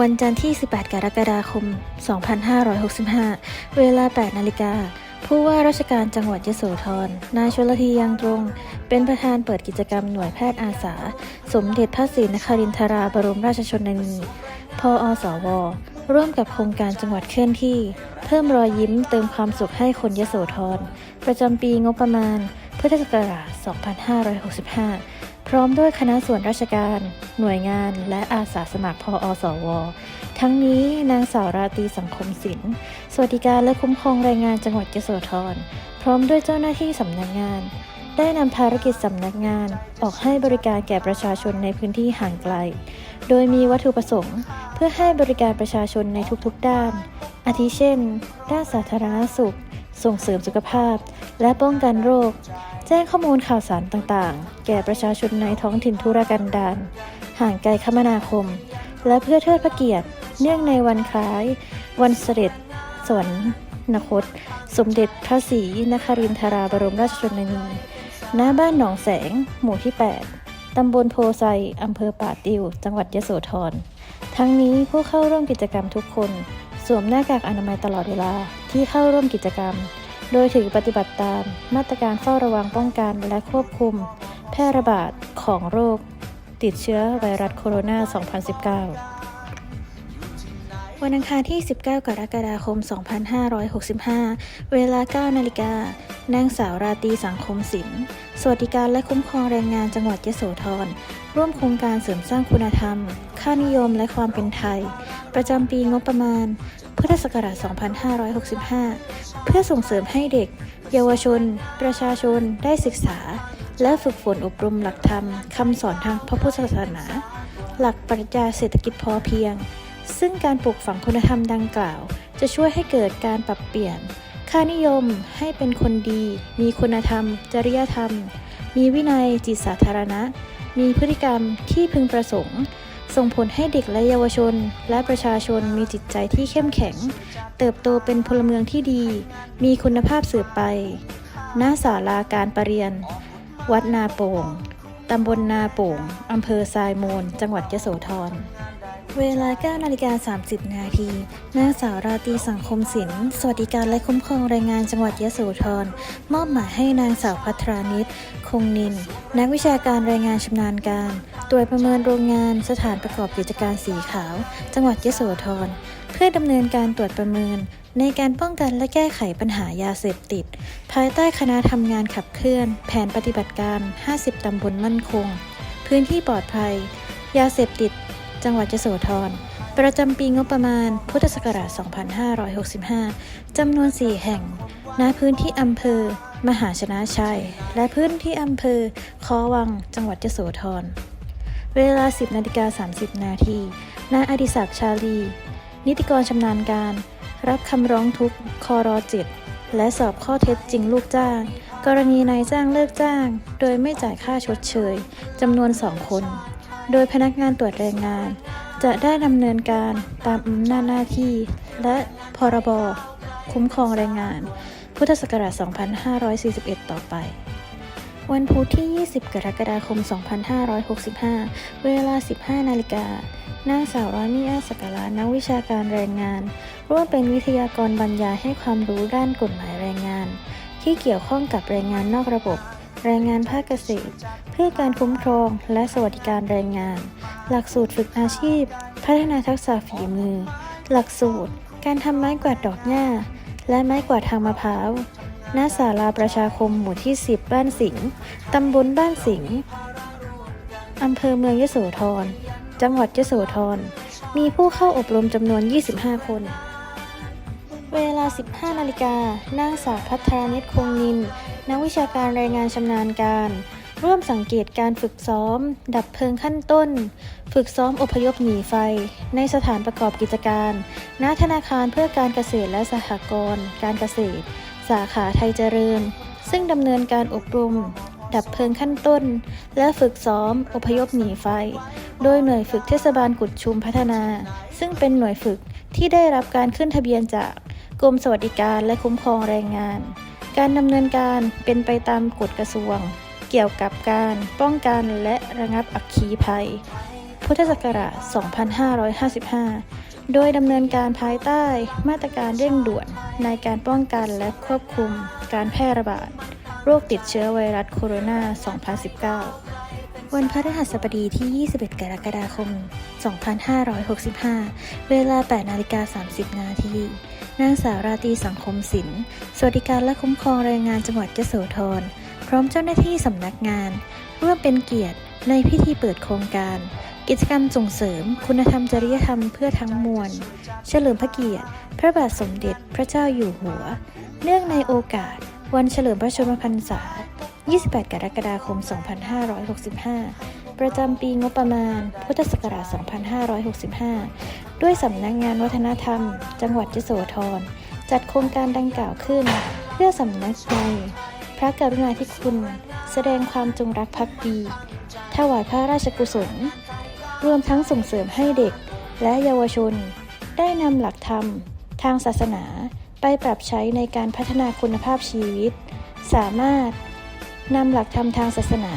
วันจันทร์ที่ 18 กรกฎาคม 2565 เวลา 8 นาฬิกา ผู้ว่าราชการจังหวัดยโสธร นายชลธียังตรง เป็นประธานเปิดกิจกรรมหน่วยแพทย์อาสา สมเด็จพระศรีนครินทราบรมราชชนนี พออสว ร่วมกับโครงการจังหวัดเคลื่อนที่ เพิ่มรอยยิ้มเติมความสุขให้คนยโสธร ประจำปีงบประมาณพุทธศักราช 2565 พร้อมด้วยคณะส่วนราชการ หน่วยงาน และอาสาสมัครพออสว ทั้งนี้นางสาวราตีสังคมศิลป์สวัสดิการและคุ้มครองแรงงานจังหวัดยโสธร พร้อมด้วยเจ้าหน้าที่สำนักงาน ได้นำภารกิจสำนักงาน ออกให้บริการแก่ประชาชนในพื้นที่ห่างไกล โดยมีวัตถุประสงค์ เพื่อให้บริการประชาชนในทุกๆ ด้าน อาทิเช่น ด้านสาธารณสุข ส่งเสริมสุขภาพ และป้องกันโรค แจ้งข้อมูลข่าวสารต่างๆ แก่ประชาชนในท้องถิ่นธุรกันดารห่างไกลคมนาคม และเพื่อเทิดพระเกียรติ เนื่องในวันคล้าย วันเสด็จสวรรคต สมเด็จพระศรีนครินทราบรมราชชนนี ณ บ้านหนองแสง หมู่ที่ 8 ตำบลโพไซอำเภอป่าติว จังหวัดยโสธร ทั้งนี้ผู้เข้าร่วมกิจกรรมทุกคน สวมหน้ากากอนามัยตลอดเวลาที่เข้าร่วมกิจกรรม โดยถือปฏิบัติตามมาตรการเฝ้าระวังป้องกันและควบคุม แพร่ระบาดของโรค ติดเชื้อไวรัสโคโรนา 2019 วันอังคารที่ 19 กรกฎาคม 2565 เวลา 9 นาฬิกานางสาวราตีสังคมศิลป์ สวัสดิการและคุ้มครองแรงงานจังหวัดยโสธร ร่วมโครงการเสริมสร้างคุณธรรม ค่านิยมและความเป็นไทย ประจำปีงบประมาณ พุทธศักราช 2565 เพื่อส่งเสริมให้เด็ก เยาวชน ประชาชนได้ศึกษา และฝึกฝนอบรมหลักธรรมคำสอนทางพระพุทธศาสนา หลักปรัชญาเศรษฐกิจพอเพียง ซึ่งการปลูกฝังคุณธรรมดังกล่าว จะช่วยให้เกิดการปรับเปลี่ยน ค่านิยมให้เป็นคนดี มีคุณธรรม จริยธรรม มีวินัยจิตสาธารณะ มีพฤติกรรมที่พึงประสงค์ ส่งผลให้เด็กและเยาวชน และประชาชนมีจิตใจที่เข้มแข็ง เติบโตเป็นพลเมืองที่ดี มีคุณภาพสืบไปณศาลาการประเรียน วัดนาโป่ง ตำบลนาโป่ง อำเภอทรายมูล จังหวัดยโสธร เวลา9นาฬิกา30 นาที นางสาวราตีสังคมศิลป์ สวัสดิการและคุ้มครองแรงงานจังหวัดยะโสธร มอบหมายให้นางสาวพัทรานิต คงนิน นักวิชาการแรงงานชำนาญการ ตรวจประเมินโรงงานสถานประกอบกิจการสีขาว จังหวัดยะโสธร เพื่อดำเนินการตรวจประเมิน ในการป้องกันและแก้ไขปัญหายาเสพติด ภายใต้คณะทำงานขับเคลื่อน แผนปฏิบัติการ 50 ตำบลมั่นคง พื้นที่ปลอดภัย ยาเสพติด จังหวัดยโสธร ประจำปีงบประมาณ พุทธศักราช 2565 จำนวน 4 แห่ง ณ พื้นที่อำเภอ มหาชนะชัย และพื้นที่อำเภอคอวัง จังหวัดยโสธร เวลา 10นาฬิกา30 นาทีนายอดิศักดิ์ชาลี นิติกรชำนาญการ รับคำร้องทุกข์คอรอ7และสอบข้อเท็จจริงลูกจ้าง กรณีนายจ้างเลิกจ้าง โดยไม่จ่ายค่าชดเชยจำนวน2คน โดยพนักงานตรวจแรงงาน จะได้ดำเนินการตามอำนาจหน้าที่ และพรบคุ้มครองแรงงาน พุทธศักราช 2541 ต่อไป วันพุธที่ 20 กรกฎาคม 2565 เวลา 15 นาฬิกานางสาวรานีอาสกาลานักวิชาการแรงงาน ร่วมเป็นวิทยากรบรรยายให้ความรู้ด้านกฎหมายแรงงาน ที่เกี่ยวข้องกับแรงงานนอกระบบ แรงงานภาคเกษตร เพื่อการคุ้มครองและสวัสดิการแรงงาน หลักสูตรฝึกอาชีพ พัฒนาทักษะฝีมือ หลักสูตร การทำไม้กวาดดอกหญ้า และไม้กวาดทางมะพร้าวณศาลาประชาคมหมู่ที่ 10 บ้านสิงห์ตำบลบ้านสิงห์อำเภอเมืองยโสธร จังหวัดยโสธร มีผู้เข้าอบรมจำนวน 25 คน เวลา 15 นาฬิกานางสาวพัทรานิตคงนิน นักวิชาการแรงงานชำนาญการ ร่วมสังเกตการฝึกซ้อม ดับเพลิงขั้นต้น ฝึกซ้อมอพยพหนีไฟ ในสถานประกอบกิจการ ณ ธนาคารเพื่อการเกษตรและสหกรณ์การเกษตร สาขาไทยเจริญ ซึ่งดำเนินการอบรม ดับเพลิงขั้นต้น และฝึกซ้อมอพยพหนีไฟ โดยหน่วยฝึกเทศบาลกุดชุมพัฒนา ซึ่งเป็นหน่วยฝึกที่ได้รับการขึ้นทะเบียนจากกรมสวัสดิการและคุ้มครองแรงงาน การดำเนินการเป็นไปตามกฎกระทรวง เกี่ยวกับการป้องกันและระงับอัคคีภัย พุทธศักราช 2555 โดยดำเนินการภายใต้มาตรการเร่งด่วนในการป้องกันและควบคุมการแพร่ระบาด โรคติดเชื้อไวรัสโคโรนา 2019 วันพฤหัสบดีที่ 21 กรกฎาคม 2565 เวลา 8 นาฬิกา 30 นาที นางสาวราตีสังคมศิลป์สวัสดิการและคุ้มครองแรงงานจังหวัดยโสธร พร้อมเจ้าหน้าที่สำนักงาน ร่วมเป็นเกียรติในพิธีเปิดโครงการ กิจกรรมส่งเสริม คุณธรรมจริยธรรมเพื่อทั้งมวล เฉลิมพระเกียรติ พระบาทสมเด็จพระเจ้าอยู่หัว เนื่องในโอกาส วันเฉลิมพระชนมพรรษา 28 กรกฎาคม 2565 ประจำปีงบประมาณ พุทธศักราช 2565 ด้วยสำนักงานวัฒนธรรม จังหวัดยโสธรจัดโครงการดังกล่าวขึ้น เพื่อสำนักในพระกรุณาธิคุณ แสดงความจงรักภักดี ถวายพระราชกุศล รวมทั้งส่งเสริมให้เด็กและเยาวชน ได้นำหลักธรรม ทางศาสนาไปปรับใช้ในการพัฒนาคุณภาพชีวิต สามารถนำหลักธรรมทางศาสนา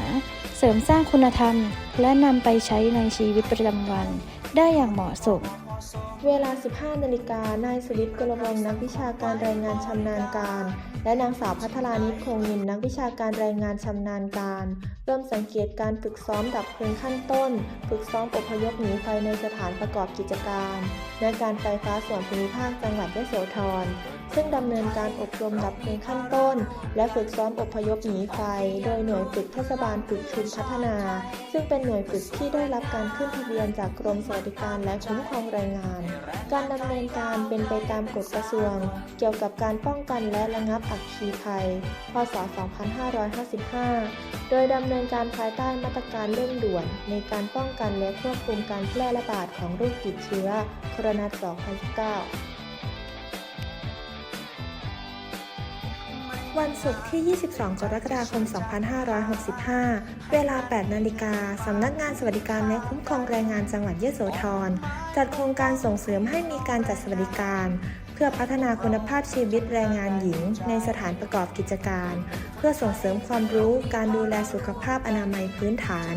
เสริมสร้างคุณธรรม และนำไปใช้ในชีวิตประจำวันได้อย่างเหมาะสม เวลา 15 นาฬิกา นายสุริศกลวงนักวิชาการรายงานชำนาญการ และนางสาวพัทรานิชคงนินนักวิชาการรายงานชำนาญการ เริ่มสังเกตการฝึกซ้อมดับเพลิงขั้นต้น ฝึกซ้อมอพยพหนีไฟในสถานประกอบกิจการ และการไฟฟ้าส่วนภูมิภาคจังหวัดยโสธร ซึ่งดำเนินการอบรมดับเพลิงขั้นต้น และฝึกซ้อมอบพยพหนีไฟ โดยหน่วยฝึกเทศบาลฝึกชุมพัฒนา ซึ่งเป็นหน่วยฝึกที่ได้รับการขึ้นทะเบียนจากกรมสวัสดิการและคุ้มครองแรงงาน การดำเนินการเป็นไปตามกฎกระทรวง เกี่ยวกับการป้องกันและระงับอัคคีภัย พศ 2555 โดยดำเนินการภายใต้มาตรการเร่งด่วน ในการป้องกันและควบคุมการแพร่ระบาดของโรคติดเชื้อโคโรนา 2019 วันศุกร์ที่ 22 กรกฎาคม 2565 เวลา 8 นาฬิกา สำนักงานสวัสดิการและคุ้มครองแรงงานจังหวัดยโสธร จัดโครงการส่งเสริมให้มีการจัดสวัสดิการ เพื่อพัฒนาคุณภาพชีวิตแรงงานหญิง ในสถานประกอบกิจการ เพื่อส่งเสริมความรู้การดูแลสุขภาพอนามัยพื้นฐาน